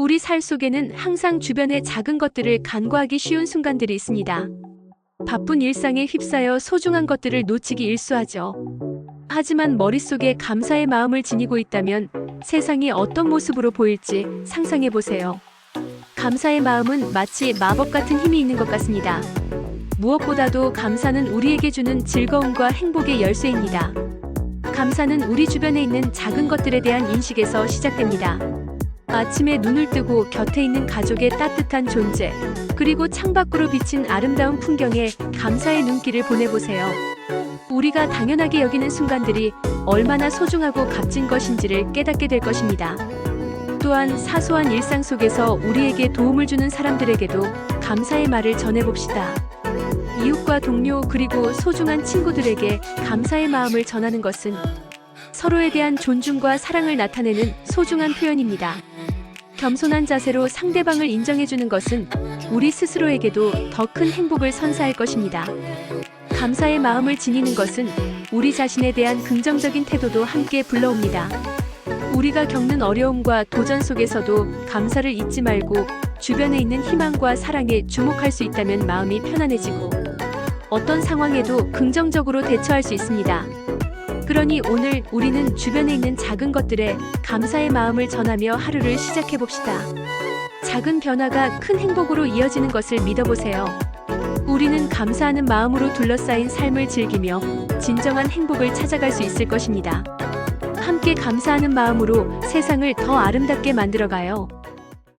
우리 살 속에는 항상 주변의 작은 것들을 간과하기 쉬운 순간들이 있습니다. 바쁜 일상에 휩싸여 소중한 것들을 놓치기 일쑤하죠. 하지만 머릿속에 감사의 마음을 지니고 있다면 세상이 어떤 모습으로 보일지 상상해 보세요. 감사의 마음은 마치 마법 같은 힘이 있는 것 같습니다. 무엇보다도 감사는 우리에게 주는 즐거움과 행복의 열쇠입니다. 감사는 우리 주변에 있는 작은 것들에 대한 인식에서 시작됩니다. 아침에 눈을 뜨고 곁에 있는 가족의 따뜻한 존재, 그리고 창밖으로 비친 아름다운 풍경에 감사의 눈길을 보내보세요. 우리가 당연하게 여기는 순간들이 얼마나 소중하고 값진 것인지를 깨닫게 될 것입니다. 또한 사소한 일상 속에서 우리에게 도움을 주는 사람들에게도 감사의 말을 전해봅시다. 이웃과 동료 그리고 소중한 친구들에게 감사의 마음을 전하는 것은 서로에 대한 존중과 사랑을 나타내는 소중한 표현입니다. 겸손한 자세로 상대방을 인정해주는 것은 우리 스스로에게도 더 큰 행복을 선사할 것입니다. 감사의 마음을 지니는 것은 우리 자신에 대한 긍정적인 태도도 함께 불러옵니다. 우리가 겪는 어려움과 도전 속에서도 감사를 잊지 말고 주변에 있는 희망과 사랑에 주목할 수 있다면 마음이 편안해지고 어떤 상황에도 긍정적으로 대처할 수 있습니다. 그러니 오늘 우리는 주변에 있는 작은 것들에 감사의 마음을 전하며 하루를 시작해 봅시다. 작은 변화가 큰 행복으로 이어지는 것을 믿어보세요. 우리는 감사하는 마음으로 둘러싸인 삶을 즐기며 진정한 행복을 찾아갈 수 있을 것입니다. 함께 감사하는 마음으로 세상을 더 아름답게 만들어가요.